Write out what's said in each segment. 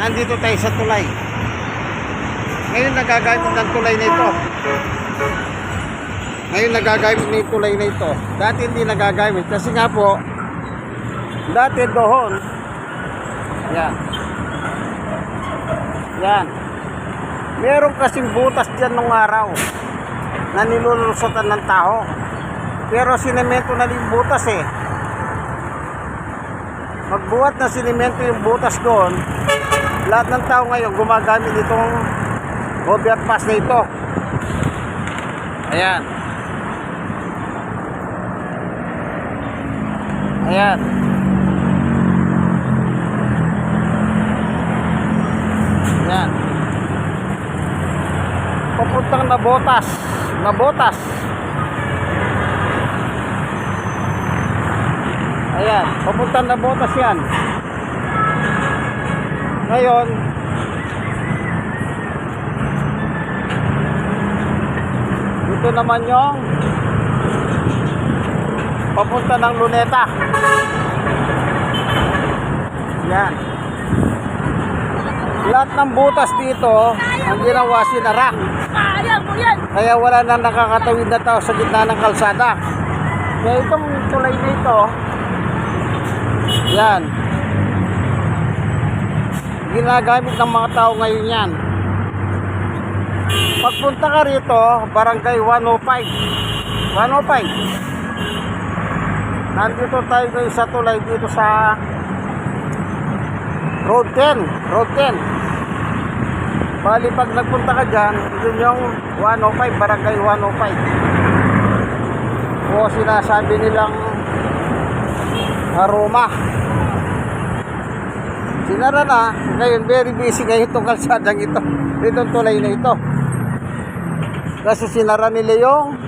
Nandito tayo sa tulay. Ngayon nagagamit ng tulay na ito. Ngayon nagagamit na yung tulay na ito. Dati hindi nagagamit. Kasi nga po, dati doon, yan. Yan. Meron kasing butas dyan nung araw na nilulusotan ng tao. Pero sinemento na yung butas eh. Magbuhat na sinemento yung butas doon, lahat ng tao ngayon gumagamit itong overpass na ito. Ayan. Ayan. Ayan. Papuntang na botas. Na botas. Ayan. Papuntang na botas yan. Ngayon, ito naman yung papunta ng luneta. Yan. Lahat ng butas dito, ang ginawa sinara. Kaya wala nang nakakatawid na tao sa gitna ng kalsada. Kaya itong tulay na ito, yan. Ginagamit ng mga tao ngayon yan. Pagpunta ka rito, barangay 105. 105. Nandito tayo ngayon sa tulay dito sa Road 10. Road 10. Bali pag nagpunta ka dyan, yun yung 105, barangay 105. O sinasabi nilang aroma. Sinara na, ngayon very busy ngayon itong kalsadang ito. Itong tulay na ito. Kasi sinara nila yung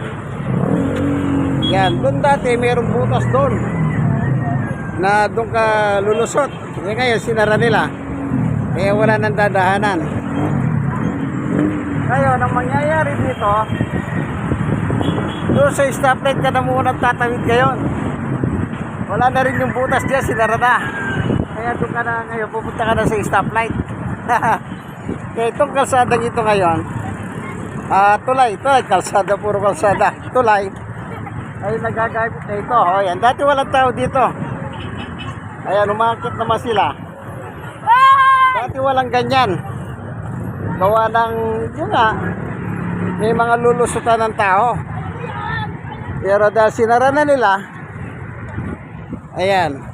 yan, doon dati mayroong butas doon na doon ka lulusot. Eh ngayon sinara nila. Kaya wala nang dadahanan. Ngayon, ang mangyayari dito, doon sa stoplight ka na muna tatawid ngayon. Wala na rin yung butas dyan, sinara na. Kaya doon ka na ngayon, pupunta ka na sa stoplight. Kaya itong kalsadang ito ngayon, ah tulay, tulay, kalsada, puro kalsada, tulay, ay nagagamit na ito. O yan, dati walang tao dito. Ayan, umakit naman sila. Dati walang ganyan. Gawa ng, yun nga, may mga lulusutan ng tao. Pero dahil sinara na nila, ayan,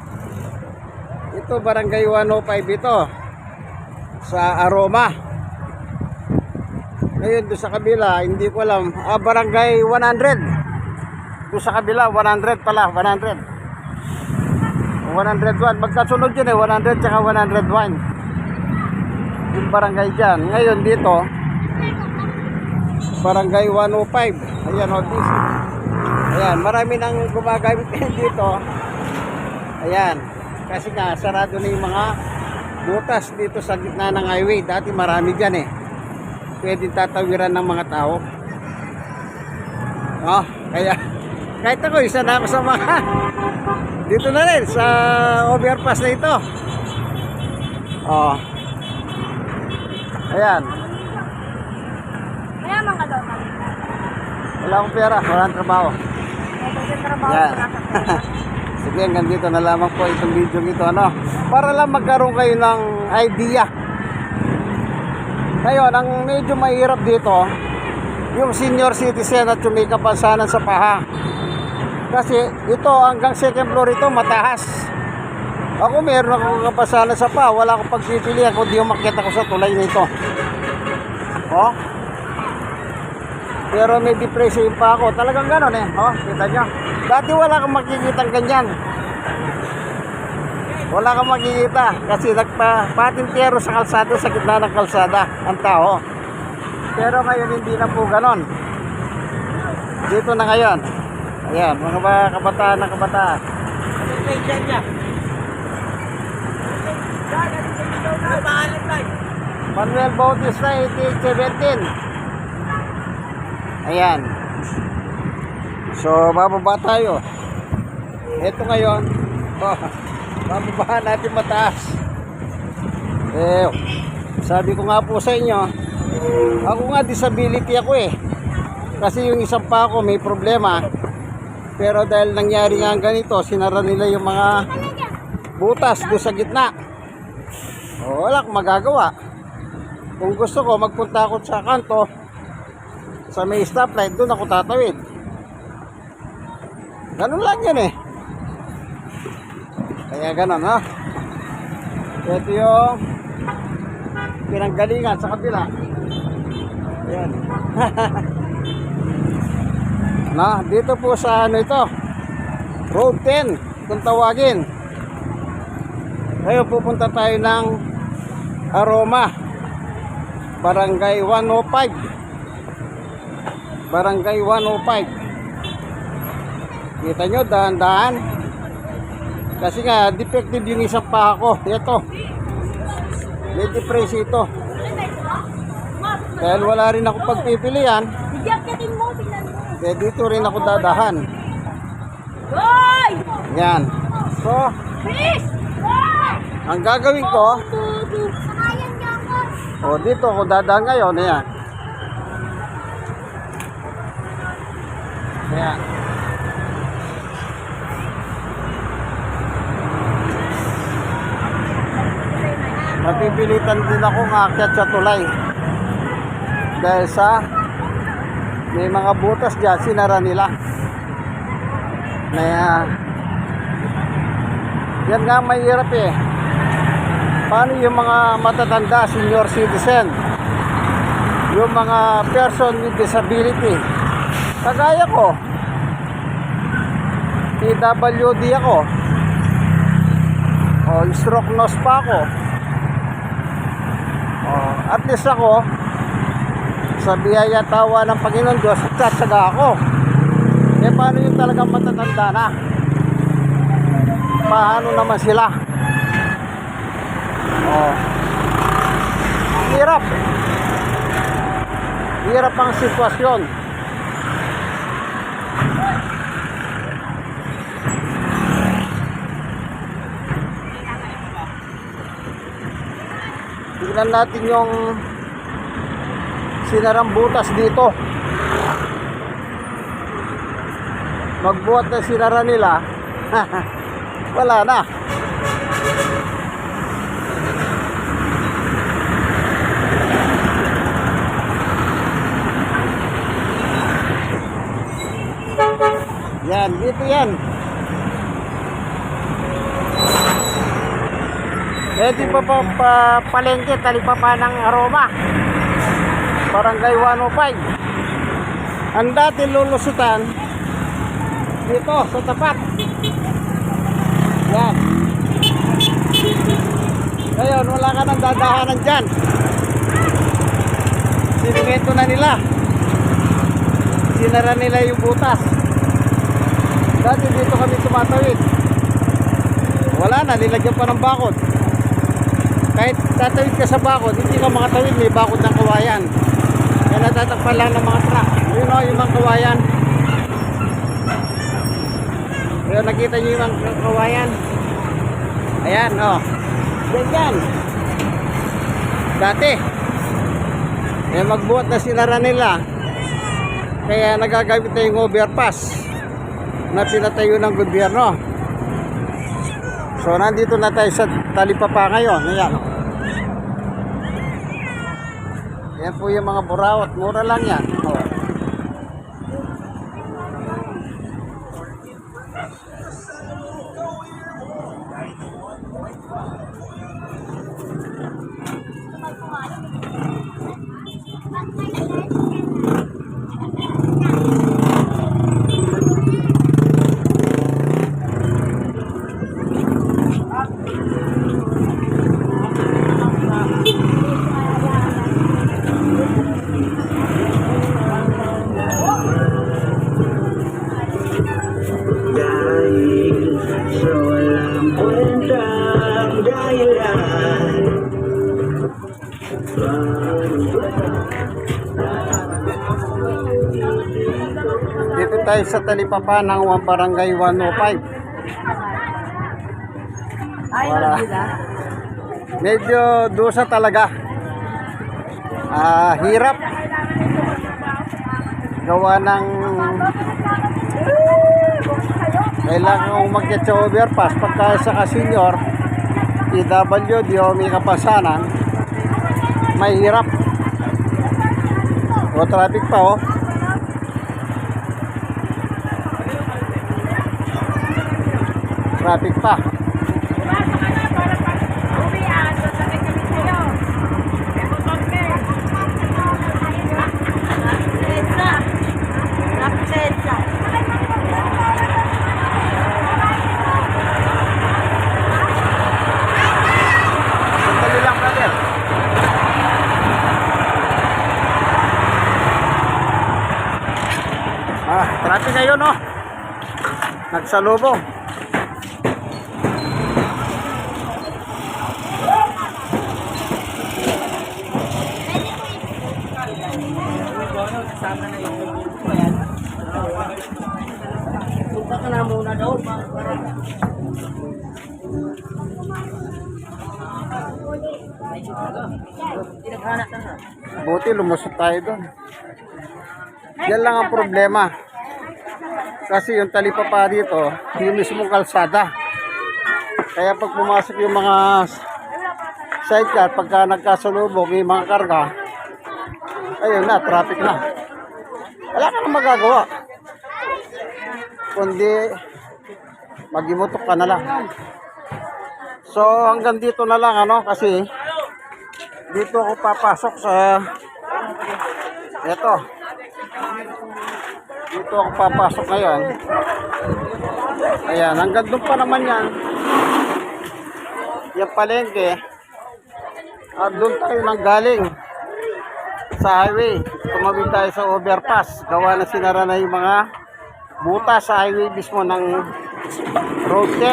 ito barangay 105 ito, sa Aroma. Ngayon doon sa kabila, hindi ko alam, ah, barangay 100. Doon sa kabila, 100 pala, 100. 101. Magkasunod yun eh, 100 tsaka 101. Yung barangay dyan. Ngayon dito, barangay 105. Ayan o, this. Ayan, marami nang gumagamit dito. Ayan. Kasi nga, sarado na yung mga butas dito sa gitna ng highway. Dati marami dyan eh. Pwedeng tatawiran ng mga tao. Oh, kaya, kahit ako, isa na ako sa mga dito na rin sa overpass na ito. Oh. Ayan. Kaya mga daw. Wala akong pera, wala akong trabaho. trabaho Yan. Sige, hanggang dito na lamang po itong video ito. Ano? Para lang magkaroon kayo ng idea. Ngayon, ang medyo mahirap dito, yung senior citizen at yung may kapansanan sa paha. Kasi ito hanggang second floor ito mataas. Ako meron akong kapasalan sa pa, wala akong pagpipilian kundi umakyat ako sa tulay nito. Oh. Pero may depression pa ako. Talagang gano'n eh. Oh, kita nyo. Dati wala kang makikita ganyan. Wala kang makikita kasi nagpa-patintero sa kalsada sa gitna ng kalsada ang tao. Pero ngayon hindi na po ganon. Dito na ngayon. Ayan, mga mga kabataan na kabataan. Manuel Bautista, 8817. Ayan. So, bababa tayo. Ito ngayon. Oh, bababa natin mataas. Eh, sabi ko nga po sa inyo, ako nga disability ako eh. Kasi yung isang pa ako may problema. Pero dahil nangyari nga ganito, sinara nila yung mga butas doon sa gitna. O, wala akong magagawa. Kung gusto ko, magpunta ako sa kanto, sa may stoplight, doon ako tatawid. Ganun lang yan eh. Kaya ganun ha. Ito yung pinanggalingan sa kabila. Ayan. na, dito po sa ano ito. Road 10, kung tawagin. Ngayon pupunta tayo ng Aroma. Barangay 105. Barangay 105. Kita nyo, dahan-dahan. Kasi nga, defective yung isang paa ko. Ito. May depress ito. Dahil wala rin ako pagpipilian, kaya dito rin ako dadahan. Yan. So, ang gagawin ko, o dito ako dadahan ngayon, ayan. Ayan. Napipilitan din ako akyat sa tulay. Dahil sa may mga butas dyan, sinara nila. Na yan nga ang mahirap eh. Paano yung mga matatanda, senior citizen? Yung mga person with disability. Kagaya ko. PWD ako. O, stroke nose pa ako. O, at least ako, sa biyaya tawa ng Panginoon Diyos, tatsaga ako. Eh, paano yung talagang matatanda na? Paano naman sila? Oh. Hirap. Hirap ang sitwasyon. Tignan natin yung sinarang butas dito. Magbuhat na sinara nila. Wala na. Yan, dito yan. Eh di pa pa, pa palengke, talipa pa ng aroma. Barangay 105. Ang dati lulusutan dito sa tapat. Yan. Ngayon, wala ka nang dadahanan dyan. Sinimento na nila. Sinara nila yung butas. Dati dito kami tumatawid. Wala na, nilagyan pa ng bakod. Kahit tatawid ka sa bakod, hindi ka makatawid, may bakod ng kawayan. Kaya natatakpan lang ng mga truck. Yun o, yung mga kawayan. Kaya nakita nyo yung mga kawayan. Ayan. Oh. Ganyan. Dati. Eh, magbuhat na sinara nila. Kaya nagagamit na yung overpass na pinatayo ng gobyerno. So, nandito na tayo sa talipapa ngayon. Ayan. Yan po yung mga burawat. Mura lang yan. O. Dahil sa walang kwentang dahilan Dito tayo sa talipapa ng Barangay 105. Ay, Wala. medyo dusa talaga. Ah, hirap. Gawa ng kailangan umakyat sa overpass. Pagka sa ka-senior PWD o may kapasanan may hirap. O traffic pa oh. Traffic pa. Sandali lang brother ah traffic ngayon oh nagsalubong Punta ka na muna daw. Buti lumusot tayo doon. Yan lang ang problema. Kasi yung talipapa dito, yung mismong kalsada. Kaya pag pumasok yung mga sidecar, pagka nagkasalubong yung mga karga, ayun na, traffic na. Wala ka nang magagawa. Kundi, magimutok ka na lang. So, hanggang dito na lang, ano, kasi dito ako papasok sa eto dito ako papasok ngayon. Ayan hanggang doon pa naman yan. Yung palengke. At doon tayo nang galing sa highway. Tumawid tayo sa overpass. Gawa na sinara na yung mga buta sa highway mismo ng road 10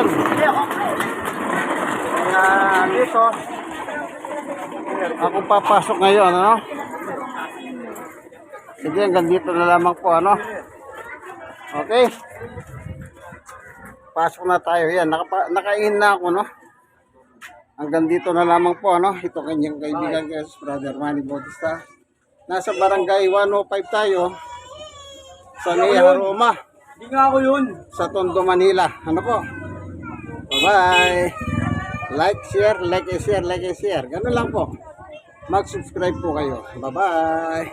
kaya dito ako papasok ngayon, ano? Sige, hanggang dito na lamang po, ano? Okay. Pasok na tayo. Yan, nakapa, nakain na ako, no? Hanggang dito na lamang po, ano? Ito kanyang kaibigan kay Brother Manny Bautista. Nasa barangay 105 tayo. Sa Nia Roma. Hindi nga ako yun. Sa Tondo, Manila. Ano po? Bye-bye. Like, share, like, and share, like, and share. Ganun lang po. Mag-subscribe po kayo. Bye-bye.